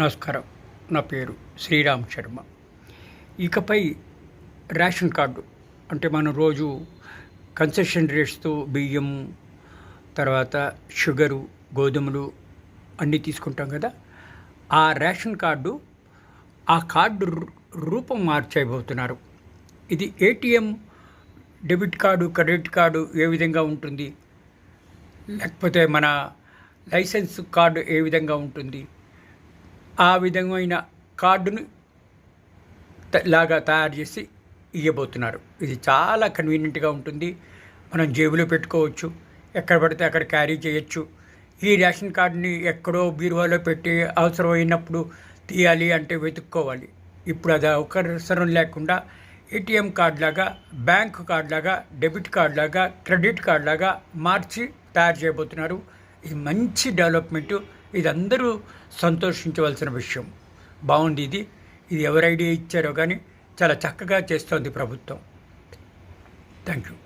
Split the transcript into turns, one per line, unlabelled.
నమస్కారం. నా పేరు శ్రీరామ్ శర్మ. ఇకపై రేషన్ కార్డు అంటే మనం రోజు కన్సెషన్ రేట్స్తో బియ్యం తర్వాత షుగరు గోధుమలు అన్నీ తీసుకుంటాం కదా. ఆ రేషన్ కార్డు ఆ కార్డు రూపం మార్చేయబోతున్నారు ఇది ATM debit card credit card ఏ విధంగా ఉంటుంది? లేకపోతే మన లైసెన్స్ కార్డు ఏ విధంగా ఉంటుంది? ఆ విధమైన కార్డును లాగా తయారు చేసి ఇవ్వబోతున్నారు ఇది చాలా కన్వీనియంట్గా ఉంటుంది. మనం జేబులో పెట్టుకోవచ్చు. ఎక్కడ పడితే అక్కడ క్యారీ చేయొచ్చు. ఈ రేషన్ కార్డుని ఎక్కడో బీరువాలో పెట్టి అవసరమైనప్పుడు తీయాలి అంటే వెతుక్కోవాలి. ఇప్పుడు అది అవసరం లేకుండా ఏటీఎం కార్డు లాగా బ్యాంక్ కార్డ్ లాగా డెబిట్ కార్డ్ లాగా క్రెడిట్ కార్డ్ లాగా మార్చి తయారు చేయబోతున్నారు. ఇది మంచి డెవలప్మెంట్. ఇది అందరూ సంతోషించవలసిన విషయం. బాగుంది ఇది ఇది ఎవరు ఐడియా ఇచ్చారో కానీ చాలా చక్కగా చేస్తోంది ప్రభుత్వం. Thank you